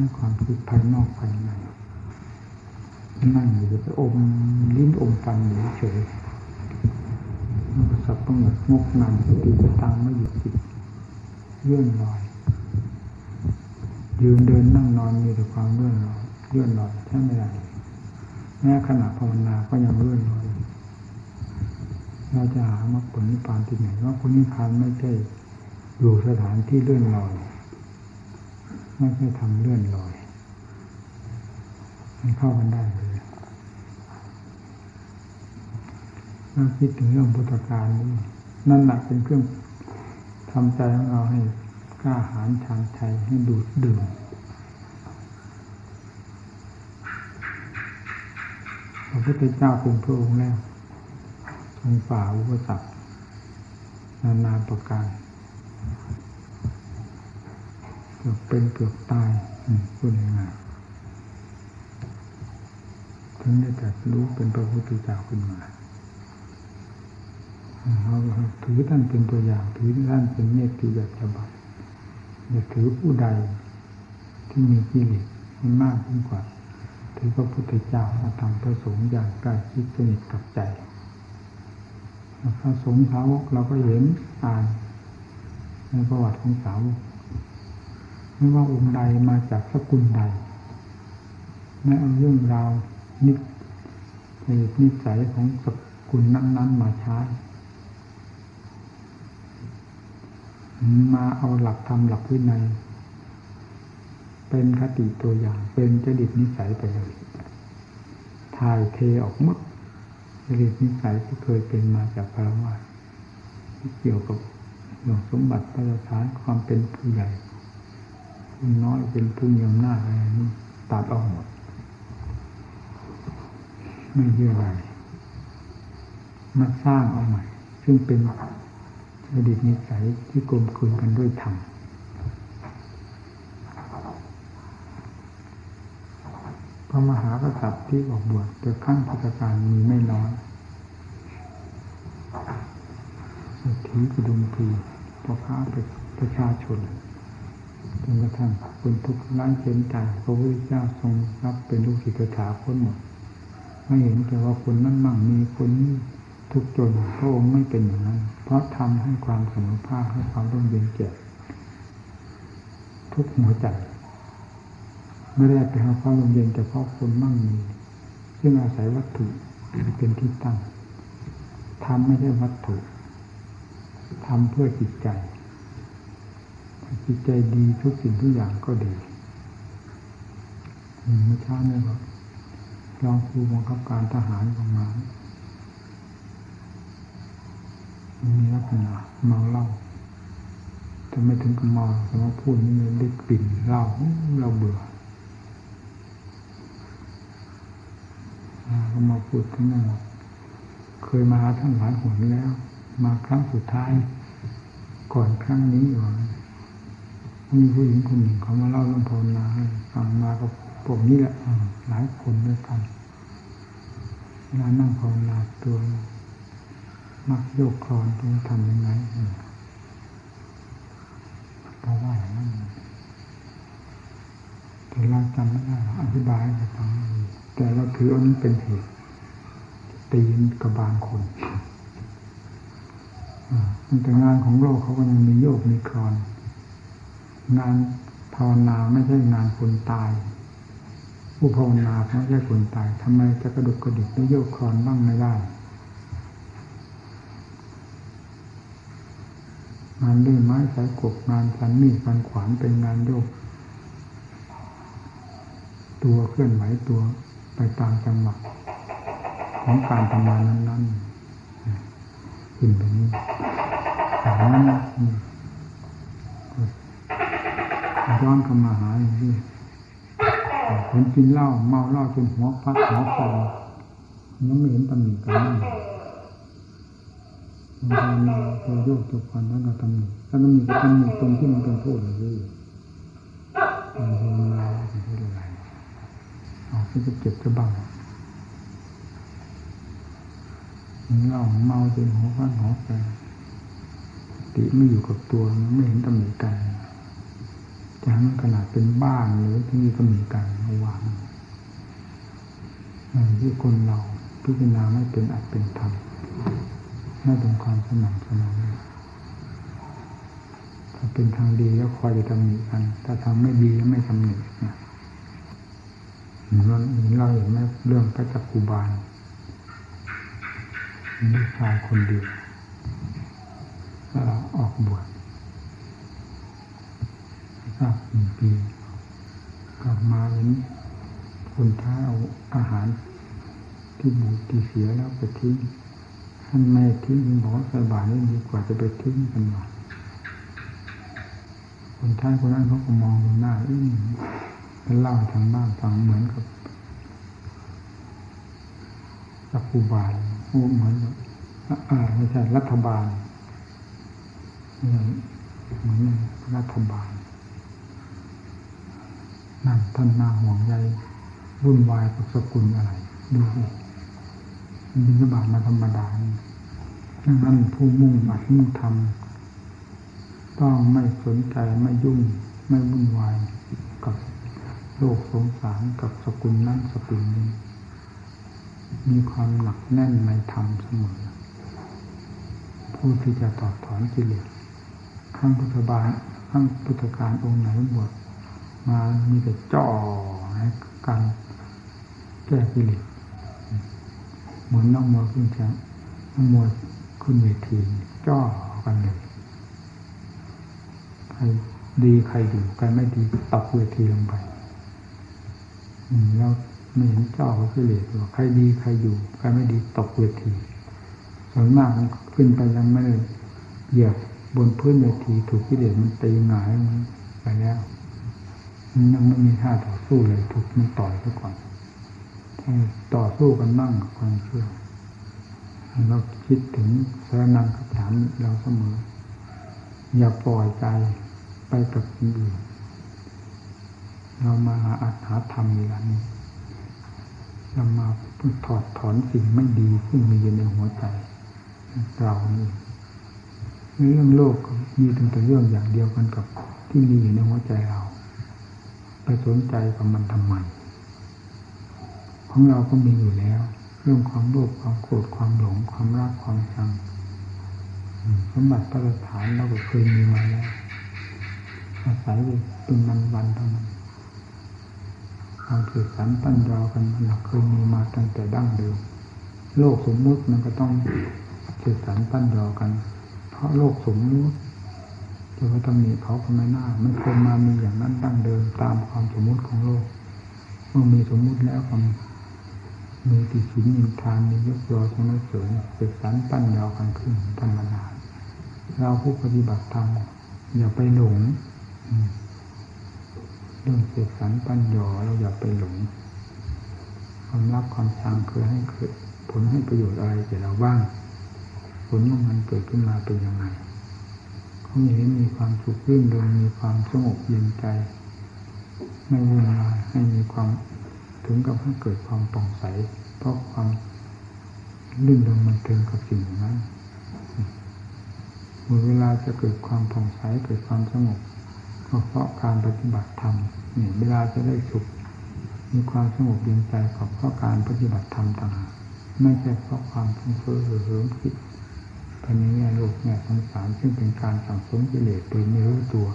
ช้ความคิดภายนอกภายในนั่งอยู่จะไปอมลิ้นอมฟันอยู่เฉยมันก็สับประงกงกงานสติสตังไม่หยุดจิตเลื่อนลอย ยืนเดินนั่งนอนมีแต่ความเลื่อนลอยเลื่อนลอยใช่ไม่ได้แม้ขณะภาวนาก็ยังเลื่อนลอยเราจะหามรรคผลนิพพานที่ไหนว่าผลนิพพานไม่ใช่อยู่สถานที่เลื่อนลอย ไม่ใช่ทำเลื่อนลอย มันเข้ากันได้เลยเราคิดถึงเรื่องพุทธการนี่นั่นแหละเป็นเครื่องทำใจของเราให้กล้าหาญทางใจให้ดูดดื่มพระพุทธเจ้าเป็นพระองค์แล้วทรงฝ่าอุปสรรคนานาประการ เกือบเป็นเกือบตายพูดง่ายๆถึงได้แต่รู้เป็นพระพุทธเจ้าขึ้นมาเราถือท่านเป็นตัวอย่าง ถือท่านเป็นเมตติแบบฉบับอย่าถือผู้ใดที่มีกิเลสมันมากยิ่งกว่า ถือพระพุทธเจ้าพระธรรมพระสงฆ์อย่างใกล้ชิดสนิทกับใจพระสงฆ์สาวกเราก็เห็นอ่านในประวัติของสาวก ไม่ว่าองค์ใดมาจากสกุลใดไม่เอาเรื่องราวนินิสัยของสกุลนั้น ๆ มาใช้มาเอาหลักธรรมหลักวินัยเป็นคติตัวอย่างเป็นจดิตนิสัยไปเลยถ่ายเทออกหมดจริตนิสัยที่เคยเป็นมาจากพระวาที่เกี่ยวกับหลวงสมบัติพระราชาความเป็นผู้ใหญ่ น้อยเป็นผู้มีอำนาจอะไรนี่ตัดออกหมด ไม่เยื่อใยมาสร้างเอาใหม่ ซึ่งเป็นอดีตนิสัยที่กลมกลืนกันด้วยธรรมพระมหากษัตริย์ที่ออกบวชโดยขั้นพุทธการมีไม่น้อยเศรษฐีกุดุมพีพ่อค้าประชาชน จนกระทั่งคนทุกข์ร้านเข็นใจพระพุทธเจ้าทรงรับเป็นลูกศิษย์ถาคนหมดไม่เห็นแต่ว่าคนนั้นมั่งมีคนนี้ทุกจนพระองค์ไม่เป็นอย่างนั้น เพราะทำให้ความสมภาคให้ความร่มเย็นแก่ทุกหัวใจไม่ได้ไปหาความร่มเย็นแต่เพราะคนมั่งมีซึ่งอาศัยวัตถุเป็นที่ตั้งทำไม่ใช่วัตถุทำเพื่อจิตใจ จิตใจดีทุกสิ่งทุกอย่างก็ดีเมื่อเช้าเนี่ยครับรองครูบังคับการทหารประมาณมีลักษณะเมาเหล้าแต่ไม่ถึงกับเมาแต่ว่าพูดนี่มันได้กลิ่นเหล้าเราเบื่อก็มาพูดถึงนั่นเคยมาท่านหลายหนแล้ว มาครั้งสุดท้าย ก่อนครั้งนี้อยู่ มีผู้หญิงคนหนึ่งเขามาเล่าเรื่องภาวนาให้ฟังมาก็พวกนี้แหละหลายคนด้วยกันเวลานั่งภาวนาตัว มักโยกคลอนต้องทำยังไงเพราะว่าอย่างนั้นแต่เราจำไม่ได้อธิบายให้ฟังแต่เราถืออันนี้เป็นเหตุตีนกระบาลคนแต่งานของโลกเขาก็ยังมีโยกมีคลอน งานภาวนาไม่ใช่งานคนตาย ผู้ภาวนาไม่ใช่คนตายทำไมจะกระดุกกระดิกไม่โยกคลอนบ้างไม่ได้งานดื้อไม้สายกบงานฟันมีดฟันขวานเป็นงานโยก ตัวเคลื่อนไหวตัวไปตามจังหวะของการทำงานนั้นๆขึ้นแบบนี้อย่างนั้น ย้อนเข้ามาหาอย่างนี้คนกินเหล้าเมาเหล้าจนหัวฟักหัวฟองยังไม่เห็นตำหนิกันนั่นมันมีตัวโยกตัวควันแล้วก็ตำหนิถ้าตำหนิก็ตำหนิตรงที่มันเป็นโทษเลยการภาวนาเป็นอะไรเอาที่จะเจ็บจะบังเหล้าเมาจนหัวฟันหัวแปรติไม่อยู่กับตัวไม่เห็นตำหนิกัน จะให้มันขนาดเป็นบ้านหรือที่นี่ก็มีการระวางอย่างที่คนเราพิจารณาไม่เป็นอัดเป็นธรรมไม่เป็นความสม่ำเสมอถ้าเป็นทางดีแล้วคอยจะตำหนิกัน ถ้าทาไม่ดีแล้วไม่ตำหนินะเราเราเห็นไหมเรื่องพระจักกุบาลลูกชายคนเดียวแล้วออกบวช ทราบหนึ่งปี กลับมาเห็นคนท้าเอาอาหาร ที่บูดที่เสียแล้วไปทิ้งท่านไม่ทิ้งบอกว่าสบาตรนี่ดีกว่าจะไปทิ้งกันหน่อยคนท้ายคนนั้นเขาก็มองดูหน้าอื้อแล้วเล่าทางบ้านฟังเหมือนกับรัฐบาลโอ้เหมือนอ่าไม่ใช่รัฐบาลเหมือนรัฐบาล นั่นท่านนาห่วงใยวุ่นวายกับสกุลอะไรดูสิบิณฑบาตมาธรรมดาดังนั้นผู้มุ่งอัดมุ่งทำต้องไม่สนใจไม่ยุ่งไม่วุ่นวายกับโลกสงสารกับสกุลนั้นสกุลนี้ มีความหนักแน่นในธรรมเสมอ ผู้ที่จะตอบถอนกิเลสขั้งพุทธบาลขั้งพุทธการองค์ไหนบวช มามีแต่จ่อในการแก้กิเลสเหมือนนักมวยขึ้นแข่งนักมวยขึ้นเวทีจ่อกันเลยใครดีใครอยู่ใครไม่ดีตกเวทีลงไปแล้วไม่เห็นเจ้าเขากิเลสว่าใครดีใครอยู่ใครไม่ดีตกเวทีส่วนมากขึ้นไปยังไม่ได้เหยียบบนพื้นเวทีถูกกิเลสมันตีหงายไปแล้ว ยังไม่มีท่าต่อสู้เลยถูกมันต่อยซะก่อนต่อสู้กันบ้างความเชื่อเราคิดถึงสารนังคำถามเราเสมอ อย่าปล่อยใจไปกับคนอื่นเรามาหาอัตหาธรรมเวลานี้เรามาถอดถอนสิ่งไม่ดีซึ่งมีอยู่ในหัวใจ เรานี่เรื่องโลกมีแต่เรื่องอย่างเดียวกันกับที่มีอยู่ในหัวใจเรา สนใจกับมันทำไมของเราก็มีอยู่แล้ว เรื่องความโลภความโกรธความหลงความรักความชังสมบัติประฐานเราก็เคยมีมาแล้วอาศัยเป็นวันวันเท่านั้นความสืบสานตั้นยอกันมันเคยมีมาตั้งแต่ดั้งเดิมโลกสมมุติมันก็ต้องสืบสานตั้นยอกัน เพราะโลกสมมุติ จะว่าตำหนิเขาก็ไม่น่า มันเคยมามีอย่างนั้นดั้งเดิมตามความสมมุติของโลก เมื่อมีสมมุติแล้วก็มีติฉินมีทานมียกยอชนะเสริญสืบสานปั้นยอกันขึ้นธรรมดาเราผู้ปฏิบัติธรรมอย่าไปหลงเรื่องเสกสรรปัญญาเราอย่าไปหลงความรักความชังเคยให้ผลให้ประโยชน์อะไรแก่เราบ้าง ผลของมันเกิดขึ้นมาเป็นยังไง เขาเห็นมีความสุขรื่นเริงมีความสงบเย็นใจ ไม่วุ่นวายให้มีความถึงกับให้เกิดความป่องใส เพราะความรื่นเริงมันเติมกับสิ่งนั้นเมื่อเวลาจะเกิดความผ่องใสเกิดความสงบก็เพราะการปฏิบัติธรรมนี่เวลาจะได้สุข มีความสงบเย็นใจก็เพราะการปฏิบัติธรรมต่างหากไม่ใช่เพราะความฟุ้งเฟ้อเหิมคิด ภายในแง่โลกแง่สงสารซึ่งเป็นการสั่งสมกิเลสโดยไม่รู้ตัว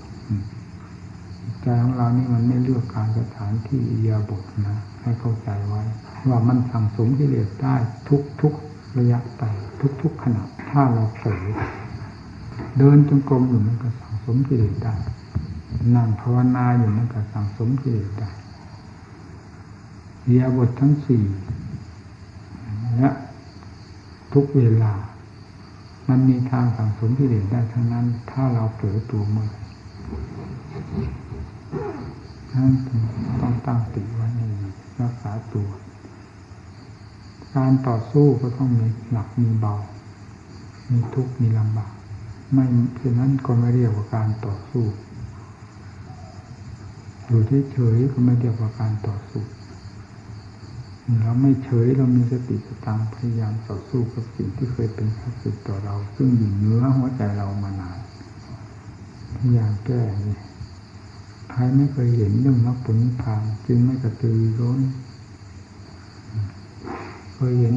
ใจของเรานี่มันไม่เลือกการสถานที่เอียบทนะ ให้เข้าใจไว้ ว่ามันสั่งสมกิเลสได้ทุกทุกระยะไปทุกทุกขณะถ้าเราเผลอเดินจงกรมอยู่มันก็สั่งสมกิเลสได้นั่งภาวนาอยู่มันก็สั่งสมกิเลสได้เรียบททั้งสี่และทุกเวลา มันมีทางสั่งสมกิเลสได้ทั้งนั้น ถ้าเราเผลอตัวเมื่อนั่นต้องตั้งติไว้ในรักษาตัว การต่อสู้ก็ต้องมีหนักมีเบา มีทุกข์มีลำบาก ไม่เช่นนั้นก็ไม่เรียกว่าการต่อสู้ อยู่เฉยๆก็ไม่เรียกว่าการต่อสู้ เราไม่เฉยเรามีสติสตังพยายามต่อสู้กับสิ่งที่เคยเป็นข้าศึกต่อเรา ซึ่งอยู่เนื้อหัวใจเรามานานพยายามแก้ทใครไม่เคยเห็นเรื่องมรรคผลนิพพานจึงไม่กระตือร้นเคยเห็น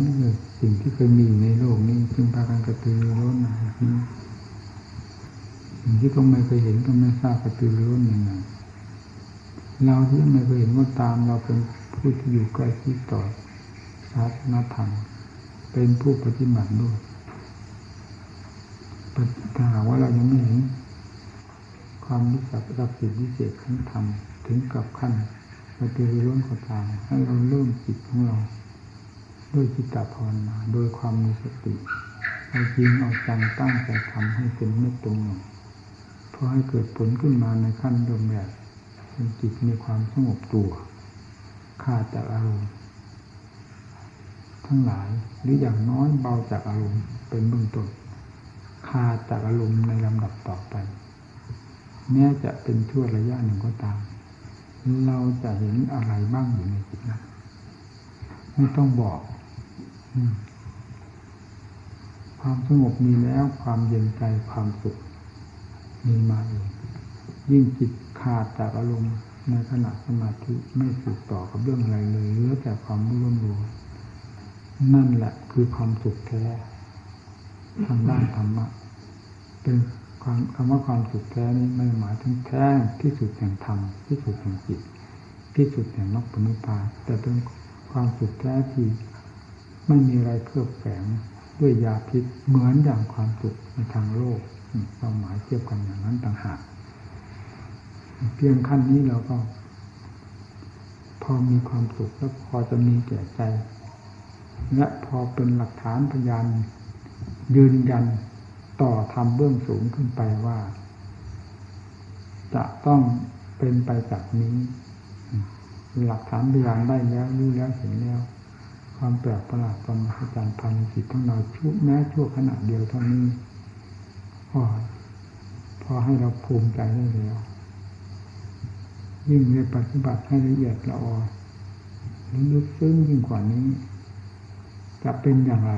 สิ่งที่เคยมีในโลกนี้จึงพากันกระตือร้นสิ่งที่ก็ไม่เคยเห็นก็ไม่ทราบกระตือร้นยังไงเราที่ไม่เคยเห็นก็ตามเราเป็น ผู้ที่อยู่ใกล้ชิดต่อศาสนาธรรม เป็นผู้ปฏิบัติด้วยถ้าหากว่าเรายังไม่เห็นความรู้จักรับสิทธิเศษของธรรมถึงกับขั้นปฏิริร้นก็ตามให้เราเริ่มจิตของเราด้วยจิตตภาวนาโดยความมีสติเอาจริงเอาจังตั้งใจทำให้เป็นเม็ดตรงหนึ่งพอให้เกิดผลขึ้นมาในขั้นเดิมแบบเป็นจิตมีความสงบตัว ขาดจากอารมณ์ทั้งหลายหรืออย่างน้อยเบาจากอารมณ์เป็นเบื้องต้นขาดจากอารมณ์ในลำดับต่อไปแม้จะเป็นชั่วระยะหนึ่งก็ตาม เราจะเห็นอะไรบ้างอยู่ในจิตนั้นไม่ต้องบอกความสงบมีแล้วความเย็นใจความสุขมีมาเองยิ่งจิตขาดจากอารมณ์ ในขณะสมาธิไม่สืบต่อกับเรื่องอะไรเลยเหลือแต่ความรู้รู้นั่นแหละคือความสุขแท้ทางด้านธรรมะเป็นความคำว่าความสุขแท้นี้ไม่หมายถึงแท้ที่สุดแห่งธรรมที่สุดแห่งจิตที่สุดแห่งมรรคผลนิพาแต่เป็นความสุขแท้ที่ไม่มีอะไรเคลือบแฝงด้วยยาพิษเหมือนอย่างความสุขในทางโลกความหมายเทียบกันอย่างนั้นต่างหาก เพียงขั้นนี้เราก็ พอมีความสุขแล้วพอจะมีแก่ใจ และพอเป็นหลักฐานพยานยืนยันต่อทำเบื้องสูงขึ้นไปว่า จะต้องเป็นไปจากนี้ หลักฐานพยานได้แล้วรู้แล้วเห็นแล้ว ความแปลกประหลาดความมหัศจรรย์ภายในจิตของเราชั่วแม้ชั่วขณะเดียวเท่านี้พอพอให้เราภูมิใจได้แล้ว ยิ่งในปฏิบัติให้ละเอียดละออลึกซึ้งยิ่งกว่านี้ จะเป็นอย่างไร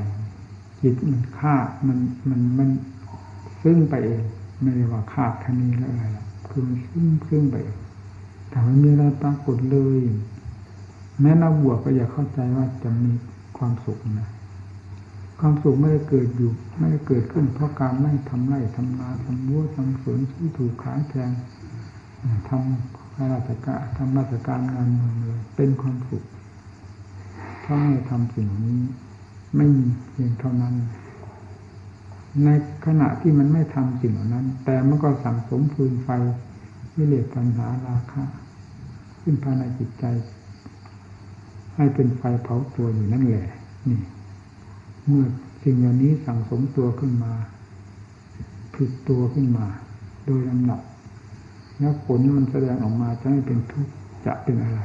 จิตมันฆ่ามันมันมันซึ่งไปเองไม่ได้ว่าขาดแค่นี้แล้วอะไรคือมันซึ่งซึ่งไปเองแต่ไม่มีอะไรปรากฏเลย แม้นักบวชก็อย่าเข้าใจว่าจะมีความสุขนะความสุขไม่ได้เกิดอยู่ ไม่ได้เกิดขึ้นเพราะการไม่ทำไร่ทำนาทำวัวทำสวนที่ถูกขายแพงทำ ข้าราชการทำราชการงานเมืองเลยเป็นความสุขเพราะไม่ทำสิ่งนี้ ไม่มีเพียงเท่านั้น ในขณะที่มันไม่ทำสิ่งเหล่านั้น แต่มันก็สั่งสมฟืนไฟวิเลศปัญหาราคะขึ้นภายในจิตใจ ให้เป็นไฟเผาตัวอยู่นั่นแหละ นี่ เมื่อสิ่งเหล่านี้สั่งสมตัวขึ้นมาผิดตัวขึ้นมา โดยลำดับ แล้วผลมันแสดงออกมาจะให้เป็นทุกข์จะเป็นอะไร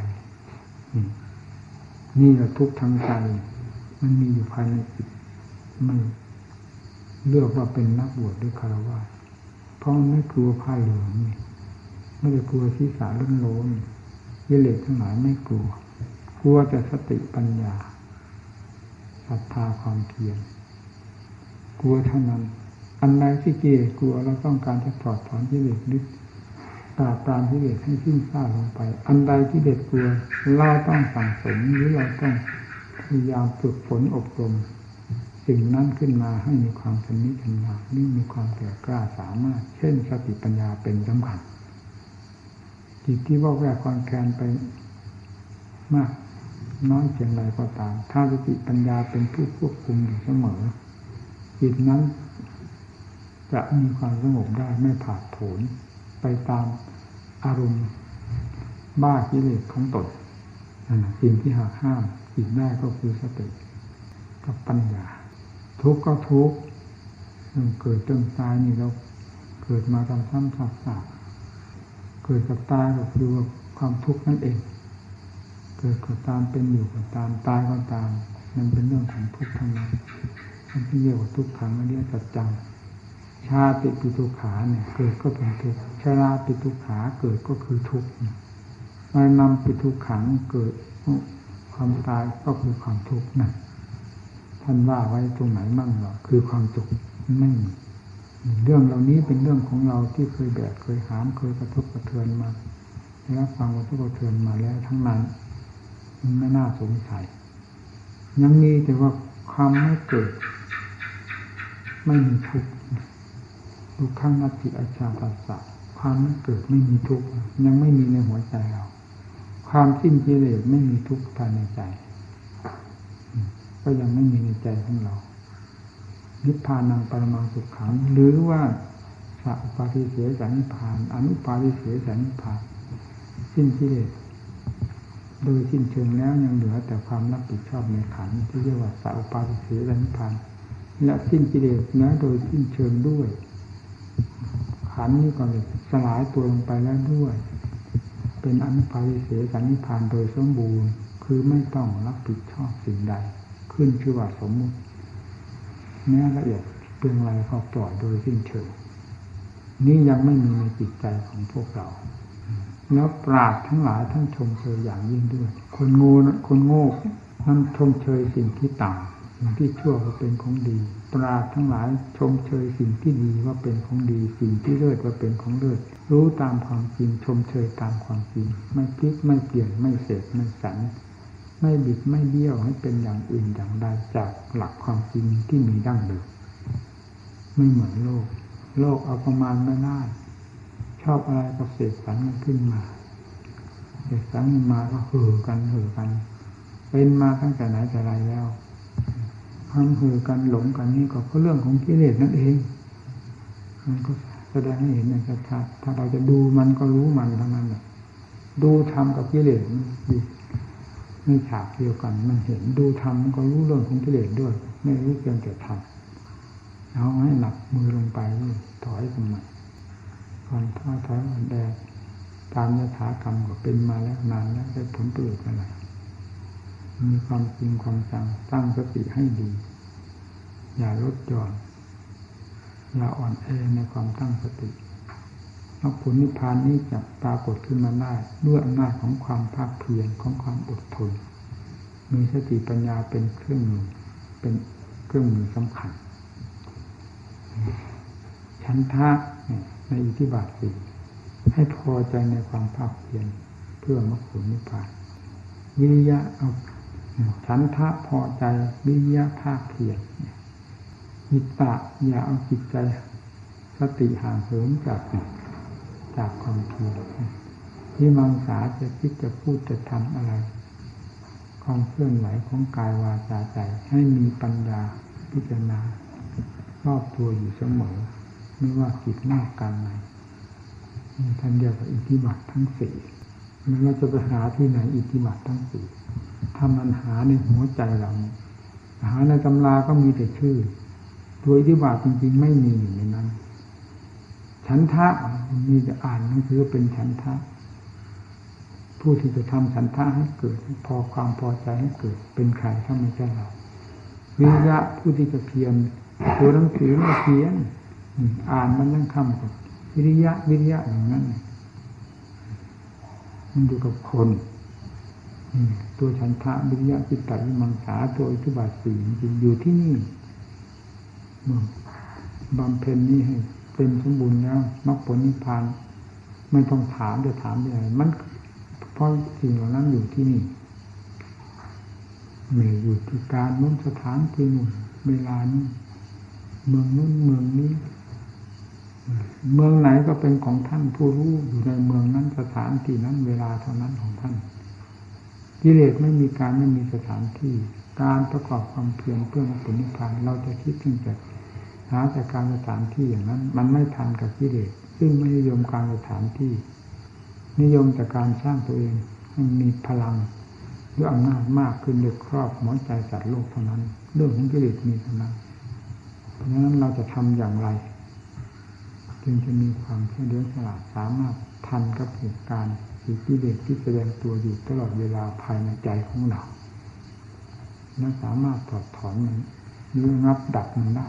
นี่แหละทุกข์ทางใจมันมีอยู่ภายในจิตมันเลือกว่าเป็นนักบวชด้วยคารวะเพราะไม่กลัวผ้าเหลืองไม่ได้กลัวที่สาลุ่นโลนยิเลสทั้งหลายไม่กลัว กลัวแต่สติปัญญาศรัทธาความเพียรกลัวเท่านั้น อันใดที่เกลียดกลัวเราต้องการจะถอดถอนกิเลสดึก ปราบปรามกิเลสให้สิ้นซาลงไป อันใดที่เด็ดกลัวเราต้องสั่งสมหรือเราต้องพยายามฝึกฝนอบรม สิ่งนั้นขึ้นมาให้มีความชำนิชำนาญนี่มีความแก่กล้าสามารถ เช่นสติปัญญาเป็นสำคัญจิตที่ว่าแวกความแคนไปมากน้อยเพียงไรก็ตาม ถ้าสติปัญญาเป็นผู้ควบคุมอยู่เสมอ จิตนั้น จะมีความสงบได้ไม่ผาดโผน ไปตามอารมณ์บ้ากิเลสของตนสิ่งที่หักห้ามจิตได้ก็คือสติกับปัญญา ทุกข์ก็ทุกข์เกิดจนตายนี่เราเกิดมาทำซ้ำซักๆเกิดกับตายก็คือความทุกข์นั่นเอง เกิดก็ตามเป็นอยู่ก็ตามตายก็ตามมันเป็นเรื่องของทุกข์ทั้งนั้นมันที่เรียกว่าทุกขังอันนี้จัดจัง ชาติปิทุขาเนี่ย เกิดก็เป็นทุกข์ชราปิทุขาเกิดก็คือทุกข์มานำปิทุขังเกิดความตายก็คือความทุกข์นั่นท่านว่าไว้ตรงไหนมั่งหรอคือความสุขไม่มีเรื่องเหล่านี้เป็นเรื่องของเราที่เคยแบกเคยหามเคยกระทบกระเทือนมาได้รับฟังวัตถุกระเทือนมาแล้วทั้งนั้นมันไม่น่าสงสัยยังมีแต่ว่าความไม่เกิด ไม่มีทุกข์ ทุกขังนัตติอาชาปัสสะความไม่เกิดไม่มีทุกข์ยังไม่มีในหัวใจเรา ความสิ้นกิเลสไม่มีทุกข์ภายในใจ ก็ยังไม่มีในใจของเรา นิพพานังปรมังสุขขัง หรือว่าสัพปาทิเสสนิพพาน อนุปาทิเสสนิพพานสิ้นกิเลสโดยสิ้นเชิงแล้วยังเหลือแต่ความรับผิดชอบในขันธ์ที่เรียกว่าสัพปาทิเสสนิพพานและสิ้นกิเลสนะโดยสิ้นเชิงด้วย ขันนี้ก็สลายตัวลงไปแล้วด้วย เป็นอนุปาทิเสสนิพานโดยสมบูรณ์ คือไม่ต้องรับผิดชอบสิ่งใด ขึ้นชื่อว่าสมมุติแม้ละเอียดเพียงไรก็ปล่อยโดยสิ้นเชิงนี่ยังไม่มีในจิตใจของพวกเรา แล้วปราดทั้งหลายท่านชมเชยอย่างยิ่งด้วย คนงูคนโง่ท่านชมเชยสิ่งที่ต่ำ สิ่งที่ชั่วว่าเป็นของดี ปราดทั้งหลายชมเชยสิ่งที่ดีว่าเป็นของดี สิ่งที่เลิศว่าเป็นของเลิศ รู้ตามความจริงชมเชยตามความจริง ไม่พลิกไม่เปลี่ยนไม่เสกไม่สัน ไม่บิดไม่เบี้ยวให้เป็นอย่างอื่นอย่างใดจากหลักความจริงที่มีดั้งเดิมไม่เหมือนโลก โลกเอาประมาณไม่ได้ชอบอะไรก็เสกสรรกันขึ้นมาเสกสรรกันมาก็เห่อกันเห่อกัน เป็นมาตั้งแต่ไหนแต่ไรแล้ว ความเห่อกันหลงกันนี่ก็เพราะเรื่องของกิเลสนั่นเอง มันก็แสดงให้เห็นในชัดๆถ้าเราจะดูมันก็รู้มันทั้งนั้นแหละดูทำกับกิเลสอยู่ในฉากเดียวกัน มันเห็นดูทำมันก็รู้เรื่องของกิเลสด้วย ไม่รู้เพียงแต่ทำเอาให้หนักมือลงไปถอยกันมาก่อนท้อถอยอ่อนแอตามยถากรรมก็เป็นมาแล้วนานแล้วได้ผลประโยชน์อะไร มีความจริงความจังตั้งสติให้ดี อย่าลดหย่อน อย่าอ่อนแอในความตั้งสติมรรคผลนิพพานนี้จะปรากฏขึ้นมาได้ด้วยอำนาจของความภาคเพียรของความอดทน มีสติปัญญาเป็นเครื่องมือเป็นเครื่องมือสำคัญฉันทะในอิทธิบาทสี่ให้พอใจในความภาคเพียรเพื่อมรรคผลนิพพานวิริยะเอา ฉันทะพอใจวิยะภาคเพียรมิตะอย่าเอาจิตใจ สติห่างเหินจากจากความเพียรที่มังสาจะคิดจะพูดจะทำอะไร ความเคลื่อนไหวของกายวาจาใจ ให้มีปัญญาพิจารณารอบตัวอยู่เสมอ ไม่ว่ากิจน้าการไหนมีทันเดียวกับอิทธิบาททั้งสี่ไมันเราจะไปหาที่ไหนอิทธิบาททั้งสี่ ถ้ามันหาในหัวใจเราหาในตำราก็มีแต่ชื่อ ตัวอิทธิบาทจริงๆ ไม่มีอยู่ในนั้น ฉันทะมีแต่อ่านหนังสือเป็นฉันทะ ผู้ที่จะทำฉันทะให้เกิด พอความพอใจให้เกิด เป็นใครถ้าไม่ใช่เราวิริยะผู้ที่จะเพียรตัวหนังสือเพียรอ่านมันนั่งคำกับวิริยะวิริยะอย่างนั้นมันอยู่กับคน ตัวฉันทะวิริยะจิตติมังสาตัวอิทธิบาทสี่จริงอยู่ที่นี่บำเพ็ญนี้ให้เป็นสมบูรณ์แล้วมรรคผลนิพพานไม่ต้องถามจะถามอะไรมันเพราะสิ่งเหล่านั้นอยู่ที่นี่ไม่อยู่ที่การนู้นสถานที่นู้นเวลานี้เมืองนู้นเมืองนี้ เมืองไหนก็เป็นของท่านผู้รู้อยู่ในเมืองนั้นสถานที่นั้น เวลาเท่านั้นของท่าน กิเลสไม่มีการไม่มีสถานที่ การประกอบความเพียรเพื่อมรรคผลนิพพานเราจะคิดถึงแต่หาแต่การสถานที่อย่างนั้น มันไม่ทันกับกิเลสซึ่งไม่นิยมการสถานที่ นิยมแต่การสร้างตัวเองให้มีพลังด้วยอำนาจมากขึ้นเด็กครอบหัวใจสัตว์โลกเท่านั้น เรื่องของกิเลสมีเท่านั้นเพราะฉะนั้นเราจะทำอย่างไร จึงจะมีความเฉลียวฉลาดสามารถ ทันกับเหตุการณ์หรือกิเลสที่แสดงตัวอยู่ตลอดเวลาภายในใจของเราและสามารถถอดถอนมันหรืองับดับมันได้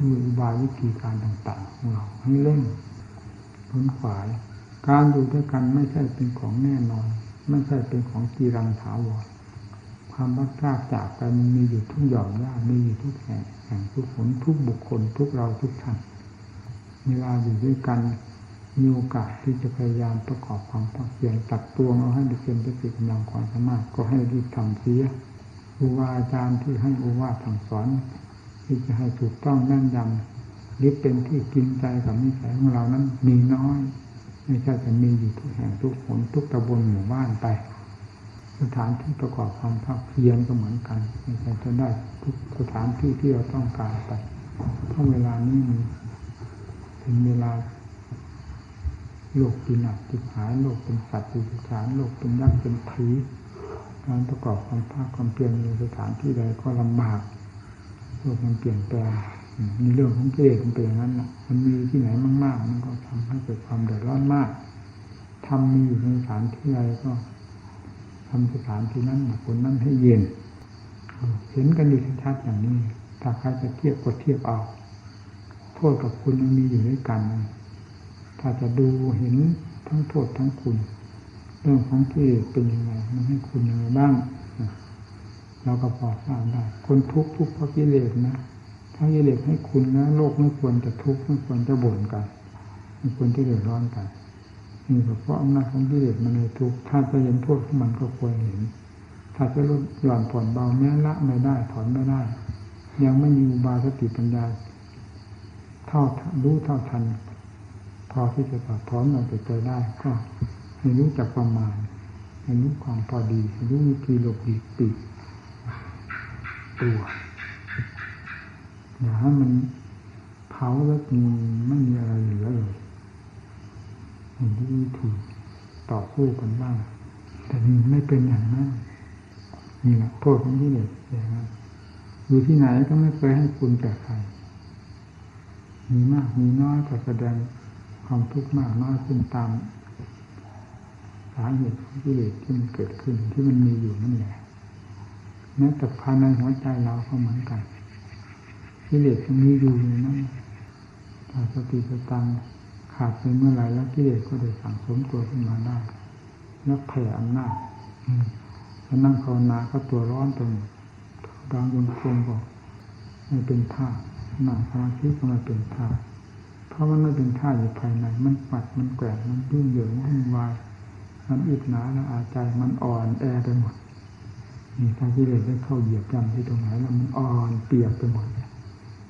ด้วยอุบายวิธีการต่างๆของเราให้เล่นพ้นขวาย การอยู่ด้วยกันไม่ใช่เป็นของแน่นอน ไม่ใช่เป็นของกีรังถาวรความรักพลาจากกันมีอยู่ทุกหย่อมย่ามีอยู่ทุกแห่งแห่งทุกผลทุกบุคคลทุกเราทุกท่านเวลาอยู่ด้วยกัน มีโอกาสที่จะพยายามประกอบความภาคเพียรตักตวงเอาให้ได้เป็นได้ติกำลังความสามารถก็ให้รีบทำเสียครูบาอาจารย์ที่ให้โอวาสั่งสอน ที่จะให้ถูกต้องแน่นยำหรือเป็นที่กินใจกับนิสัยของเรานั้นมีน้อย ไม่ใช่จะมีอยู่ทุกแห่งทุกหนทุกตำบลหมู่บ้านไป สถานที่ประกอบความภาคเพียรก็เหมือนกันไม่ใช่จะได้ทุกสถานที่ที่เราต้องการไปเพราะเวลานี้มีถึงเวลา โลกปีนักติดหายโลกเป็นสัตว์เป็นสารโลกเป็นยักษ์เป็นผีการประกอบความภาคความเพียรในสถานที่ใดก็ลำบากโลกมันเปลี่ยนแปลงมีเรื่องของกิเลสมันเป็นอย่างนั้นนะมันมีที่ไหนมาก ๆ มันก็ทำให้เกิดความเดือดร้อนมากทำมีอยู่ในสถานที่ใดก็ทำสถานที่นั้นคนนั้นให้เย็นเห็นกันอยู่ชัดๆอย่างนี้ถ้าใครจะเทียบก็เทียบเอา โทษกับคุณมันมีอยู่ด้วยกัน ถ้าจะดูเห็นทั้งโทษทั้งคุณ เรื่องของกิเลสเป็นยังไงมันให้คุณยังไงบ้างเราก็พอทราบได้ คนทุกข์ทุกข์เพราะกิเลสนะถ้ากิเลสให้คุณนะโลกไม่ควรจะทุกข์ไม่ควรจะบ่นกันไม่ควรที่เดือดร้อนกันนี่ก็เพราะอำนาจของกิเลสมันเลยทุกข์ถ้าจะเห็นโทษของมันก็ควรเห็น ถ้าจะลดหย่อนผ่อนเบาแม้ละไม่ได้ถอนไม่ได้ ยังไม่มีอุบาสติปัญญาเท่ารู้เท่าทัน พอที่จะตัดถอนเราไปเจอได้ก็ให้รู้จักประมาณให้รู้ความพอดีให้รู้วิธีหลบหลีกปีกตัวอย่าให้มันเผาแล้วมีไม่มีอะไรเหลือเลยเห็นที่วิธีต่อสู้กันบ้างแต่นี่ไม่เป็นอย่างนั้นนี่แหละโทษของที่เด็กอย่างนั้นอยู่ที่ไหนก็ไม่เคยให้คุณแก่ใครมีมากมีน้อยก็แสดง ความทุกข์มากน้อยขึ้นตามสาเหตุของกิเลสที่มันเกิดขึ้นที่มันมีอยู่นั่นแหละแม้แต่ภายในหัวใจเราก็เหมือนกันกิเลสมันมีอยู่ในนั้นถ้าสติสตังขาดไปเมื่อไรแล้วกิเลสก็ได้สั่งสมตัวขึ้นมาได้แล้วแผ่อำนาจแล้วนั่งภาวนาก็ตัวร้อนตรงบางยังคงบอกไม่เป็นท่าหนังสมาธิก็ไม่เป็นท่า เพราะมันไม่เป็นท่าอยู่ภายใน มันปัดมันแกว่งมันยุ่งเหยิงวุ่นวายมันอิดหนาและอาใจมันอ่อนแอไปหมดนี่ถ้าที่เลยได้เข้าเหยียบย่ำที่ตรงไหนแล้วมันอ่อนเปียกไปหมด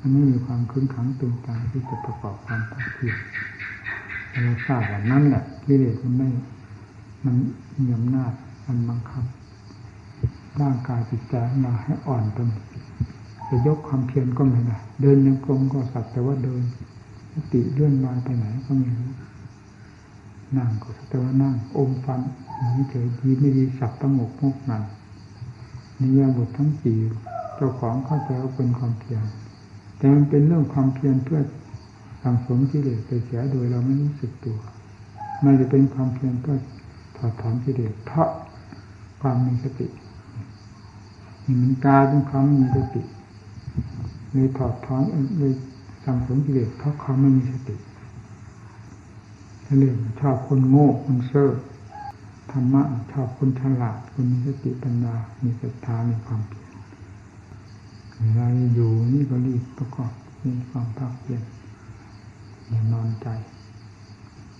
มันไม่มีความคึ้นขังตึงตังที่จะประกอบความภาคเพียรเราทราบว่านั่นแหละกิเลสมันไม่มันมีอำนาจมันบังคับร่างกายจิตใจมาให้อ่อนไปหมดจะยกความเพียรก็ไม่ได้เดินยังกลมก็สักแต่ว่าเดิน สติเลื่อนมาไปไหนก็ไม่รู้นั่งก็สักแต่ว่านั่ง อมฟันนี่เฉยดีไม่ดีสับตั้งหกงกนั่นนิยาบททั้งสี่เจ้าของเข้าใจว่าเป็นความเพียรแต่มันเป็นเรื่องความเพียรเพื่อสังสมกิเลสไปเสียโดยเราไม่รู้สึกตัวไม่จะเป็นความเพียรเพื่อถอดถอนกิเลสเพราะความมีสตินี่มันกลายเป็นความมีสติเลยถอดถอนเลย สังสมกิเลสเพราะความไม่มีสติเรื่องชอบคนโง่คนเซ่อธรรมะชอบคนฉลาดคนมีสติปัญญา มีศรัทธา มีความเพียรเวลาอยู่นี่ก็รีบประกอบมีความภาคเพียรอย่านอนใจ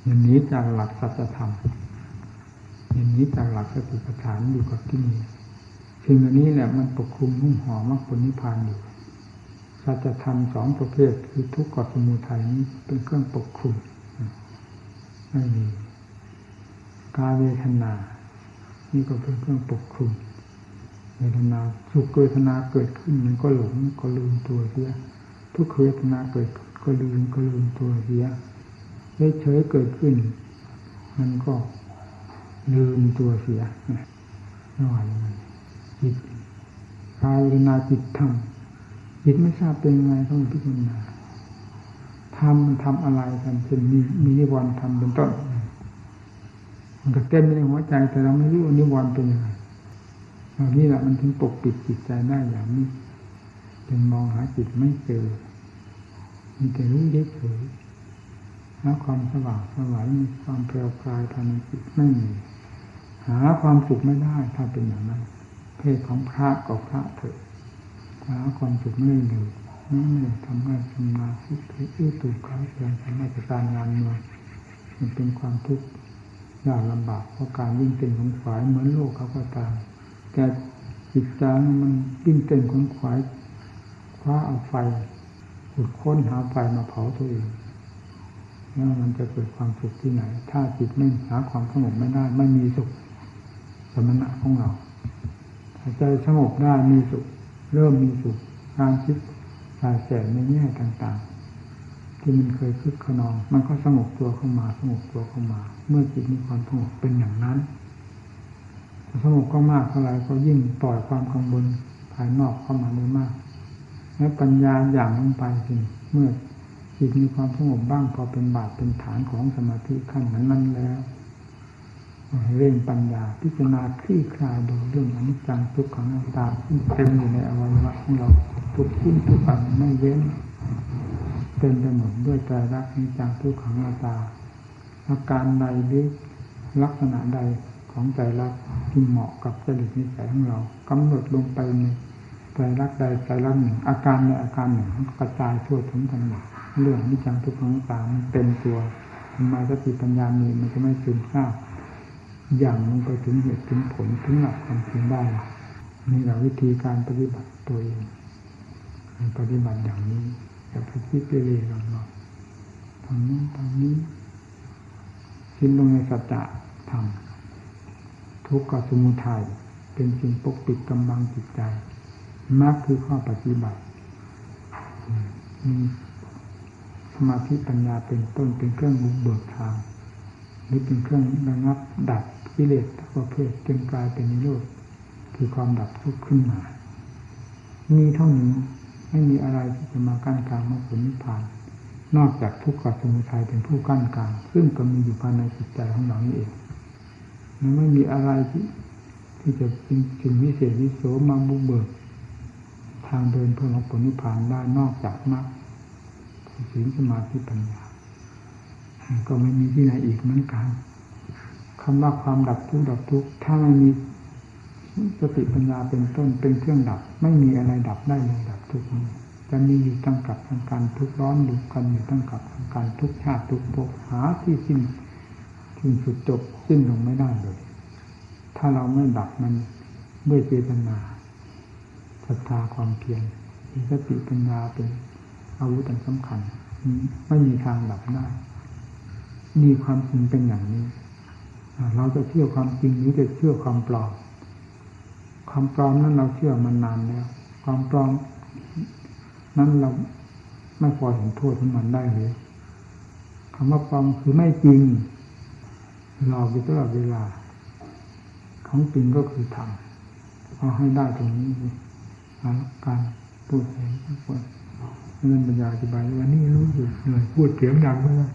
อย่างนี้จากหลักสัจธรรมอย่างนี้จากหลักสติปัฏฐานอยู่กับที่นี่สิ่งเหล่านี้แหละมันปกคลุมหุ้มห่อมรรคผลนิพพานอยู่ สัจธรรมสองประเภทคือทุกข์กับสมุทัยนี้เป็นเครื่องปกคลุมไม่มีกายเวทนา นี่ก็เป็นเครื่องปกคลุมเวทนาสุขเวทนาเกิดขึ้นมันก็หลงก็ลืมตัวเสียทุกขเวทนาเกิดก็ลืมก็ลืมตัวเสียเฉยเกิดขึ้น มันก็ลืมตัวเสียไม่ไหวมันจิตกายเวทนาจิตธรรม จิตไม่ทราบเป็นยังไงต้องพิจารณาทำมันทำอะไรกันเช่นมีมีนิวรณ์ทำเป็นต้น มันก็เต็มในหัวใจแต่เราไม่รู้นิวรณ์เป็นยังไงเหล่านี้แหละมันถึงปกปิดจิตใจได้อย่างนี้เป็นมองหาจิตไม่เจอมีแต่รู้เฉยแล้วความสว่างสวายมีความแปลวปลายภายในจิตไม่มีหาความสุขไม่ได้ถ้าเป็นอย่างนั้น เพศของพระกับพระเถอะ หาความสุขไม่ได้เลยนี่ไม่ทำให้ทำงานคิดถือตื้อตูกเขาเพียงทำให้การงานเมืองมันเป็นความทุกข์ยากลำบากเพราะการวิ่งเต้นของขวายเหมือนโลกเขาก็ตามแต่จิตใจมันวิ่งเต้นของขวายคว้าเอาไฟขุดค้นหาไฟมาเผาตัวเองแล้วมันจะเกิดความสุขที่ไหน ถ้าจิตไม่หาความสงบไม่ได้ ไม่มีสุขสมณะของเราถ้าใจสงบได้มีสุข เริ่มมีสุขการคิดสายแสในแง่ต่างๆ ที่มันเคยคึกขนอง มันก็สงบตัวเข้ามาสงบตัวเข้ามา เมื่อจิตมีความสงบเป็นอย่างนั้นสงบก็มากเท่าไรก็ยิ่งปล่อยความกังวลภายนอกเข้ามาได้มาก และปัญญาอย่างลงไปสิเมื่อจิตมีความสงบบ้างพอเป็นบาทเป็นฐานของสมาธิขั้นนั้นนั้นแล้ว เร่งปัญญาพิจารณาคลี่คลายดูเรื่องอนิจจังทุกขังอนัตตาที่เต็มอยู่ในอวัยวะของเราทุกชิ้นทุกอันไม่เว้นเต็มไปหมดด้วยใจรักอนิจจังทุกขังอนัตตา อาการใดหรือลักษณะใดของใจรักที่เหมาะกับจริตนิสัยของเรากำหนดลงไปในใจรักใดใจรักหนึ่ง อาการในอาการหนึ่งกระจายทั่วถึงกันหมดเรื่องอนิจจังทุกขังอนัตตามันเต็มตัวทำไมสติปัญญามีมันจะไม่ซึมซาบ อย่างลงไปถึงเหตุถึงผลถึงหลักความจริงได้นี่เราวิธีการปฏิบัติตัวเองปฏิบัติอย่างนี้อย่าไปคิดเรื่อยๆทางนี้ทางนี้สิ้นลงในสัจจะธรรมทุกข์กสมุทัยเป็นสิ่งปกปิดกำบังจิตใจมากคือข้อปฏิบัติมีสมาธิปัญญาเป็นต้นเป็นเครื่องบุกเบิกทาง หรือเป็นเครื่องระงับดับกิเลสทุกประเภทจนกลายเป็นนิโรธคือความดับทุกข์ขึ้นมา มีเท่านี้ไม่มีอะไรที่จะมากั้นกลางมรรคผลนิพพาน นอกจากทุกข์กับสมุทัยเป็นผู้กั้นกลาง ซึ่งก็มีอยู่ภายในจิตใจของเรานี่เองมันไม่มีอะไรที่ที่จะเป็นสิ่งวิเศษวิโสมาบุกเบิก ทางเดินเพื่อมรรคผลนิพพานได้นอกจากมรรคศีลสมาธิปัญญา ก็ไม่มีที่ไหนอีกเหมือนกันคำว่าความดับทุกข์ดับทุกข์ถ้าไม่มีสติปัญญาเป็นต้นเป็นเครื่องดับ ไม่มีอะไรดับได้เลยดับทุกข์นี้จะมีอยู่ตั้งกับทางการทุกข์ร้อนดูกันอยู่ตั้งกับทางการทุกชาติทุกภพหาที่สิ้นสิ้นสุดจบสิ้นลงไม่ได้เลย ถ้าเราไม่ดับมันด้วยเจตนาศรัทธาความเพียรสติปัญญาเป็นอาวุธอันสำคัญ ไม่มีทางดับได้ มีความจริงเป็นอย่างนี้ เราจะเชื่อความจริงหรือจะเชื่อความปลอม ความปลอมนั้นเราเชื่อมานนานแล้ว ความปลอมนั้นเราไม่พอเห็นโทษของมันได้เลยคำว่าปลอมคือไม่จริงหลอกอยู่ตลอดเวลา ของจริงก็คือทำเอาให้ได้ตรงนี้การพูดเองทุกคนเรื่องปัญญาอธิบายวันนี้รู้อยู่เหนื่อยพูดเสียงดังไปแล้ว